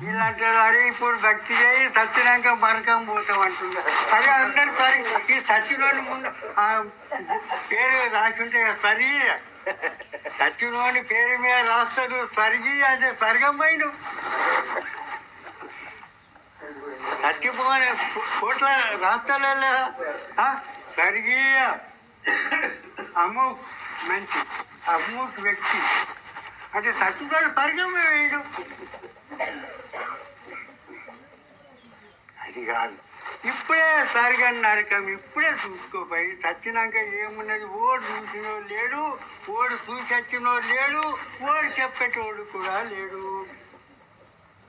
ఇలాంటి అరే ఇప్పుడు భక్తి చేయి సత్యనాక మరకం పోతాం అంటున్నారు. అదే అందరు సరి. ఈ సత్యలోని ముందు పేరు రాసుంటే సరి సత్యలోని పేరు మీద రాస్తారు సరిగి అంటే స్వర్గమైన సత్యపోని కోట్ల రాస్తాలే సరిగి అమూక్ మంచి అమూక్ వ్యక్తి. అంటే సత్యపోని స్వర్గమే వేయడం అది కాదు. ఇప్పుడే సరిగా నరకం ఇప్పుడే చూసుకోపోయి చచ్చినాక ఏమున్నది? ఓడు చూసినో లేడు ఓడు చూసచ్చినో లేడు ఓడు చెప్పేటోడు కూడా లేడు.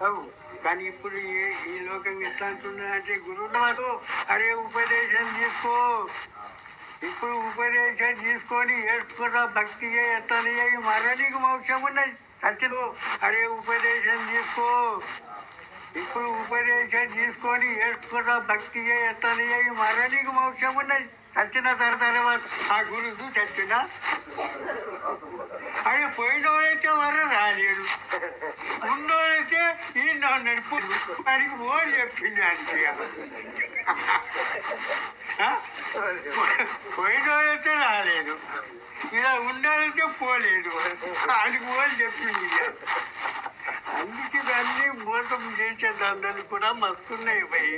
అవు. కానీ ఇప్పుడు ఈ- ఈ లోకం ఎట్లా అంటున్నదంటే గురువులతో అరే ఉపదేశం తీసుకో. ఇప్పుడు ఉపదేశం తీసుకొని ఏడ్చుకుంటా భక్తి ఎట్లా మరణికి మరో నీకు మోక్షం ఉన్నది. అచ్చలు అరే ఉపదేశం తీసుకో. ఇప్పుడు ఉపదేశం తీసుకొని ఏడుకున్న భక్తి ఎత్తని ఎట్లా మరణికి మరో నీకు మోక్షం ఉన్నది. చచ్చిన తర్వాత ఆ గురువు చచ్చిన? అది పోయినోడైతే వరం రాలేడు. ఉన్నోడైతే ఈ నడుపు వారికి ఓడి చెప్పింది అంటే పోయినోడైతే రాలేదు. ఇలా ఉండాలంటే పోలేదు. వాడికి ఓడి చెప్పింది ఇక. మోసం చేసే దందలు కూడా మస్తున్నాయి పోయి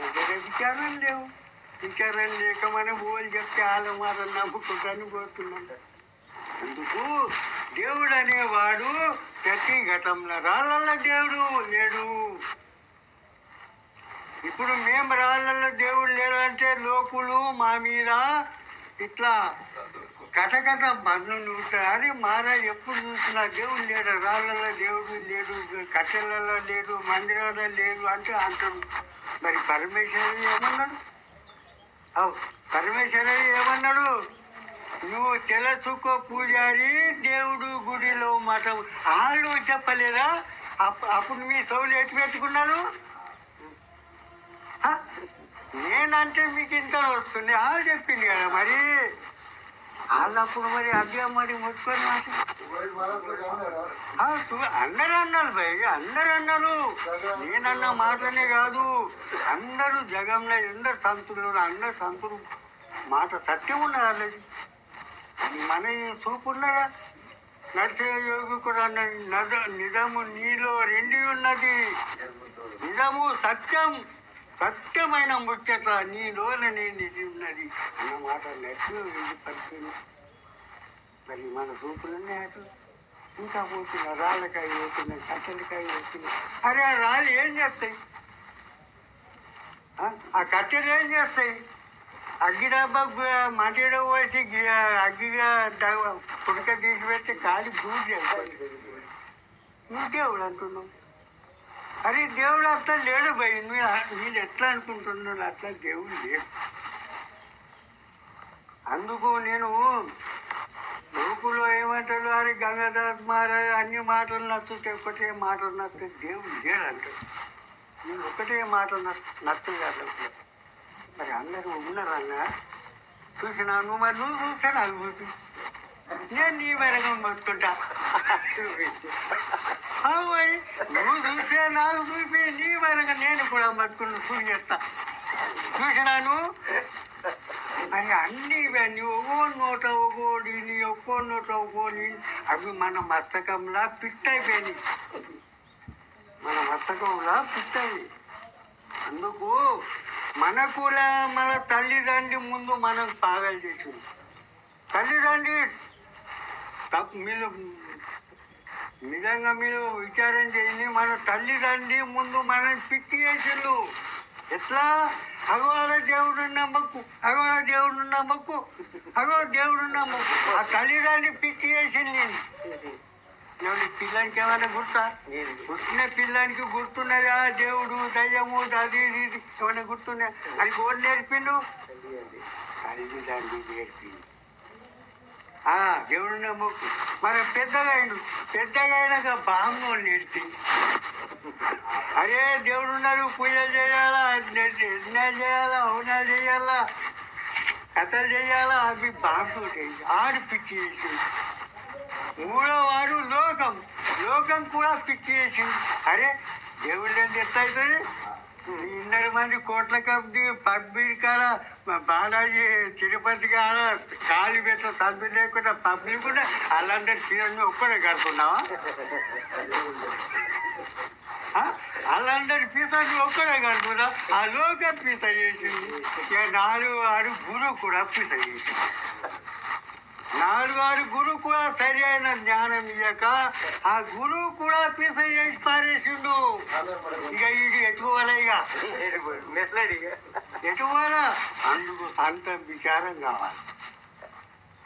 దగ్గర విచారం లేవు. విచారం లేక మనం ఓళ్ళు చెప్తే ఆలమారం నమ్ముకుంటాను కోరుతున్నాడు అందుకు దేవుడు అనేవాడు ప్రతి ఘటంలో రాళ్ళల్లో దేవుడు లేడు. ఇప్పుడు మేము రాళ్ళల్లో దేవుడు లేడంటే లోకులు మా మీద ఇట్లా కటకట మన్ను చూస్తారు అని మహారాజ్ ఎప్పుడు చూసినా దేవుడు లేడు? రాళ్ళలో దేవుడు లేడు కట్టెలలో లేడు మందిరాలలో లేడు అంటే అంటాడు మరి పరమేశ్వరుడు ఏమన్నాడు? అవు పరమేశ్వరుడు ఏమన్నాడు? నువ్వు తెలుసుకో పూజారి దేవుడు గుడిలో మఠం వాళ్ళు చెప్పలేదా? అప్పుడు మీ సౌలు ఎటు పెట్టుకున్నాను నేనంటే మీకు ఇంత వస్తుంది. వాళ్ళు చెప్పింది కదా మరి? వాళ్ళప్పుడు మరి అడ్డా మరి ముట్టుకొని మాట అందరూ అన్నారు భయ్ అందరూ అన్నారు. నేనన్న మాటనే కాదు. అందరూ జగంలో ఎందరు సంతులు అందరు సంతులు. మాట సత్యం ఉన్నది వాళ్ళది మన ఈ చూపు ఉన్నదా? నరసింహ యోగి కూడా అన్నది నిజము నీలో రెండు ఉన్నది. నిజము సత్యం. సత్యమైన ముచ్చట నీలోనే నిధి ఉన్నది అన్న మాట నరసింహ పరిచయం మరి మన రూపులన్నీ అటు. ఇంకా పోతున్న రాళ్ళకాయ పోతున్న కట్టెలకాయ పోతున్న. అరే ఆ రాళ్ళు ఏం చేస్తాయి? ఆ? కట్టెలు ఏం చేస్తాయి? అగ్గిడబ్బా డబ్బా పోసి అగ్గిగా పుడక తీసి పెట్టి కాలి బూజు చేస్తాయి. నువ్వు అంటున్నావు? అరే దేవుడు అట్లా లేడు భయ్ మీరు మీరు ఎట్లా అనుకుంటున్నారు? అట్లా దేవుడు లేడు. అందుకు నేను లోకులో ఏమంటారు? అరే గంగాధర్ మహారాజ్ అన్ని మాటలు నచ్చుతే ఒకటే మాటలు నచ్చితే దేవుడు లేడు అంటారు నేను ఒకటే మాట నచ్చదు కాదు మరి అందరూ ఉన్నారన్నా చూసినాను మరి నువ్వు చూసాను నాకు నేను నీ మెరగం మొత్తుంటా మరి నువ్వు చూసే నాకు చూపి నీ మెరగ నేను కూడా మట్టుకుని పూజ చేస్తా. చూసినాను అని అన్ని ఇవన్నీ ఒక్కో నోట ఒక్కోడి నీ ఒక్కో నోట ఒక్కోని అవి మన మస్తకంలా ఫిట్ అయిపోయినాయి. మన మస్తకంలా ఫిట్ అయ్యి అందుకు మన కూడా మన తల్లిదండ్రి ముందు మనం పాగలు చేసింది తల్లిదండ్రి తప్పు మీరు నిజంగా మీరు విచారం చేయండి మన తల్లిదండ్రి ముందు మనం పిచ్చి చేసిండు ఎట్లా? అగోర దేవుడు నమ్మకు అగోర దేవుడు నమ్మకు అగో దేవుడు నమ్మకు. ఆ తల్లిదండ్రి పిచ్చి చేసింది నేను ఎవరి పిల్లానికి ఏమైనా గుర్తా? పుట్టిన పిల్లానికి గుర్తున్నదా దేవుడు దయ్యము అది ఇది ఏమైనా గుర్తున్నా అది కోడి నేర్పిండు? తల్లిదండ్రి నేర్పిండు. దేవుడు నమ్మకు. మరి పెద్దగా అయిండు పెద్దగా అయినాక అరే దేవుడు ఉన్నాడు పూజ చేయాలా యజ్ఞాలు చేయాలా హోనాలు చేయాలా కథలు చేయాలా అవి బామ్మ పిచ్చి మూడో వాడు లోకం లోకం కూడా పిచ్చి చేసింది అరే దేవుళ్ళు ఎంత అవుతుంది ఇన్నర మంది కోట్ల కబ్ది పబ్లిక్ కాడ బాలాజీ తిరుపతి కాడ కాలి పెట్ట తండ్రి లేకుండా పబ్లిక్ కూడా వాళ్ళందరి చిరంజీవి ఒక్కడే కడుతున్నావా? వాళ్ళందరి పీతలు ఒక్కడే కడుతున్నా? ఆ లోక పీత చేసింది. నాలుగు ఆడు గురువు కూడా పీత చేసింది. నాలుగు ఆడు గురువు కూడా సరి అయిన జ్ఞానం ఇయ్యక ఆ గురువు కూడా పీత చేసి పారేసిండు. ఇక ఇది ఎటుకోవాలి ఇక? ఎటువాలా అందుకు సంత విచారం కావాలి.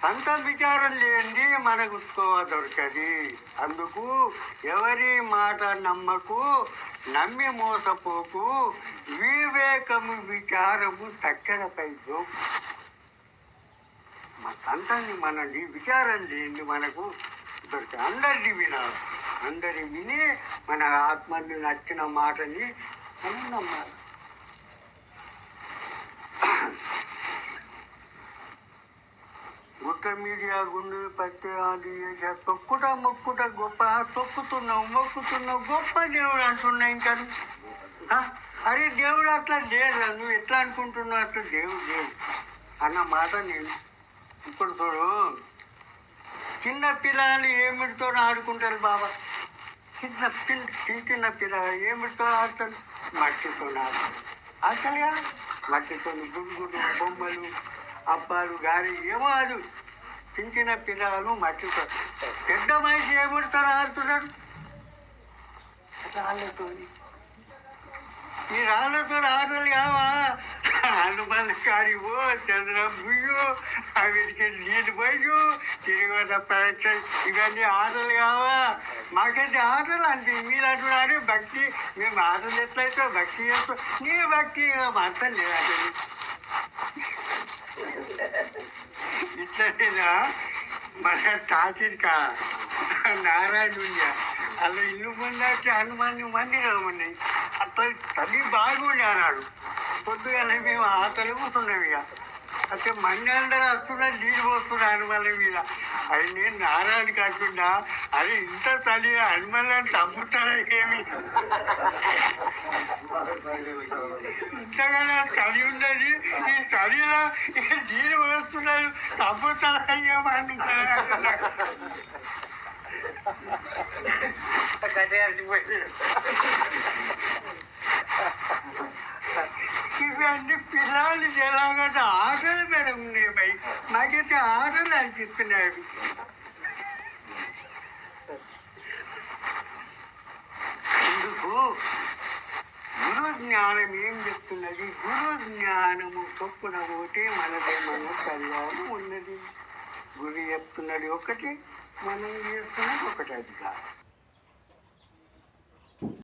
సంత విచారం లేనిది మనకు తోవ దొరకది. అందుకు ఎవరి మాట నమ్మకు నమ్మి మోసపోకు వివేకము విచారము తక్కెడపై జోకు. మన సంతాన్ని విచారం లేని మనకు దొరికే అందరిది వినాలి. అందరి విని మన ఆత్మని నచ్చిన మాటని మనం నమ్మాలి గుట్ట మీడియా గుండె పత్తి అది తొక్కుట మొక్కుట గొప్ప తొక్కుతున్నావు మొక్కుతున్నావు గొప్ప దేవుడు అంటున్నా ఇంకా. అరే దేవుడు అట్లా లేదు నువ్వు ఎట్లా అనుకుంటున్నావు అట్లా దేవుడు లేదు అన్న మాట నేను ఇప్పుడు చూడు. చిన్న పిల్లలు ఏమిటితో ఆడుకుంటారు బాబా? చిన్న పిల్ల చిన్న చిన్న పిల్లలు ఏమిటితో ఆడతారు? మట్టితో ఆడతారు. అసలుగా మట్టితో గుడుగుడు బొమ్మలు అబ్బాలు గారి ఏమో అది. చిన్న చిన్న పిల్లలు మట్టితో పెద్ద మనిషి ఏమిటితో ఆడుతున్నాడు? రాళ్ళతో ఈ రాళ్ళతో ఆడాలి కావా హనుమాన్ కాడివో చంద్రం బుయ్యో వీటికి నీళ్ళు పోయు తిరిగి పరీక్ష ఇవన్నీ ఆటలు కావా మాకైతే ఆటలు అంటే మీరు అంటున్నారు భక్తి మేము ఆటలు ఎట్లయితే భక్తి చేస్తాం నీ భక్తి అర్థం లేదా ఇట్లనేనా మన టాకిరిక నారాయణ అలా ఇల్లు పొందాకి హనుమాన్ మందిరం ఉన్నాయి అట్లా తల్లి బాగుండి అన్నాడు పొద్దుగానే మేము ఆటలు కూర్చున్నాం ఇక. అయితే మంది అందరూ వస్తున్నారు నీళ్ళు పోస్తున్నారు హనుమల మీద. అది నేను నారాయణ కాకుండా అది ఇంత తల్లి హనుమల్ని చంపుతారా ఏమి? ఇంతగానే తడి ఉన్నది ఈ తడిలో నీళ్ళు పోస్తున్నారు చంపుతారా ఏమంటున్నారు కట్టేసిపోయింది ఇవన్నీ పిల్లలు ఎలాగంటే ఆటలు మీద ఉన్నాయి భయ్. నాకైతే ఆటలు అనిపిస్తున్నాయి. ఎందుకు? గురు జ్ఞానం ఏం చెప్తున్నది? గురు జ్ఞానము చొప్పున ఒకటి మనదే మన కళ్యాణం ఉన్నది. గురు చెప్తున్నది ఒకటి మనం చేస్తున్నది ఒకటి అది కాదు.